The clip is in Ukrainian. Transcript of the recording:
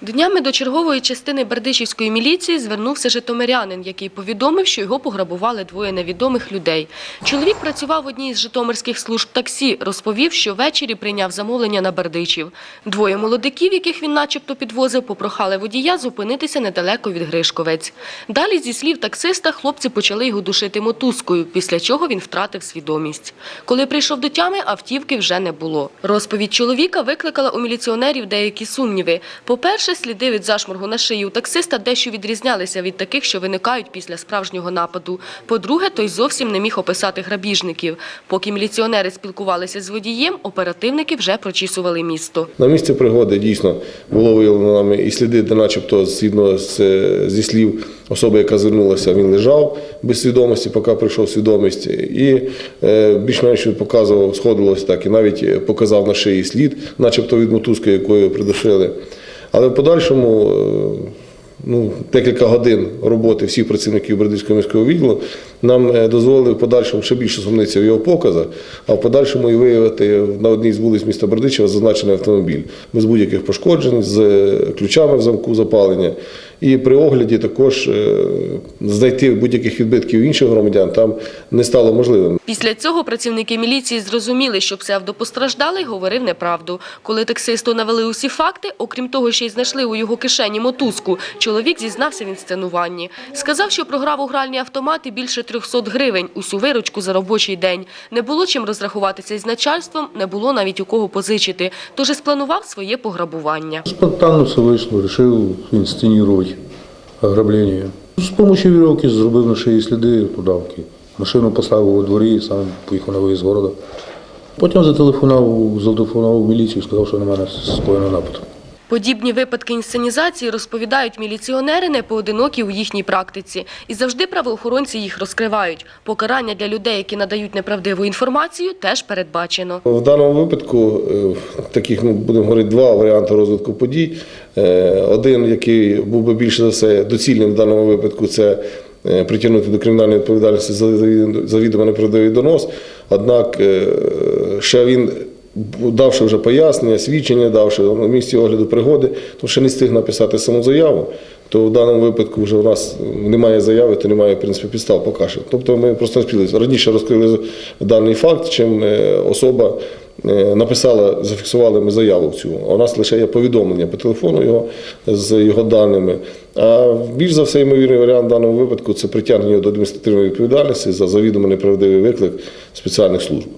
Днями до чергової частини Бердичівської міліції звернувся житомирянин, який повідомив, що його пограбували двоє невідомих людей. Чоловік працював в одній із житомирських служб таксі, розповів, що ввечері прийняв замовлення на Бердичів. Двоє молодиків, яких він начебто підвозив, попрохали водія зупинитися недалеко від Гришковець. Далі, зі слів таксиста, хлопці почали його душити мотузкою, після чого він втратив свідомість. Коли прийшов до тями, автівки вже не було. Розповідь чоловіка викликала у міліціонерів деякі сумніви. По-перше, сліди від зашморгу на шиї у таксиста дещо відрізнялися від таких, що виникають після справжнього нападу. По-друге, той зовсім не міг описати грабіжників. Поки міліціонери спілкувалися з водієм, оперативники вже прочісували місто. На місці пригоди дійсно було виявлено нами і сліди, де начебто згідно з, зі слів особи, яка звернулася, він лежав без свідомості, поки прийшов свідомість. І е, більш-менш показував, сходилось так, і навіть е, показав на шиї слід, начебто від мотузки, якою придушили. Але в подальшому. е, Ну, декілька годин роботи всіх працівників Бердівського міського відділу нам е, дозволили в подальшому ще більше сумнитися в його показах, а в подальшому і виявити на одній з вулиць міста Бердичева зазначений автомобіль без будь-яких пошкоджень, з е, ключами в замку запалення. І при огляді також е, знайти будь-яких відбитків інших громадян там не стало можливим. Після цього працівники міліції зрозуміли, що псевдопостраждалий говорив неправду. Коли таксисту навели усі факти, окрім того, що й знайшли у його кишені мотузку, чоловік зізнався в інсценуванні. Сказав, що програв у гральні автомати більше 300 гривень, усю виручку за робочий день. Не було чим розрахуватися із начальством, не було навіть у кого позичити, тож і спланував своє пограбування. Спонтанно все вийшло, вирішив інсценувати ограблення. З допомогою вірьовки зробив на шиї сліди удавки. Машину поставив у дворі сам поїхав на виїзд з города. Потім зателефонував, зателефонував в міліцію, сказав, що на мене скоєно напад. Подібні випадки інсценізації розповідають міліціонери не поодинокі у їхній практиці. І завжди правоохоронці їх розкривають. Покарання для людей, які надають неправдиву інформацію, теж передбачено. В даному випадку е, таких, ну будемо говорити, два варіанти розвитку подій. Е, Один, який був би більше за все доцільним в даному випадку, це е, притягнути до кримінальної відповідальності за завід- завідомо неправдивий донос. Однак ще він. Давши вже пояснення, свідчення, давши на місці огляду пригоди, то ще не встиг написати саму заяву, то в даному випадку вже в нас немає заяви, то немає в принципі підстав поки що. Тобто ми просто не спілися. Раніше розкрили даний факт, чим е, особа е, написала, зафіксували ми заяву цю. У нас лише є повідомлення по телефону його з його даними. А більш за все, ймовірний варіант в даному випадку це притягнення до адміністративної відповідальності за завідомо неправдивий виклик спеціальних служб.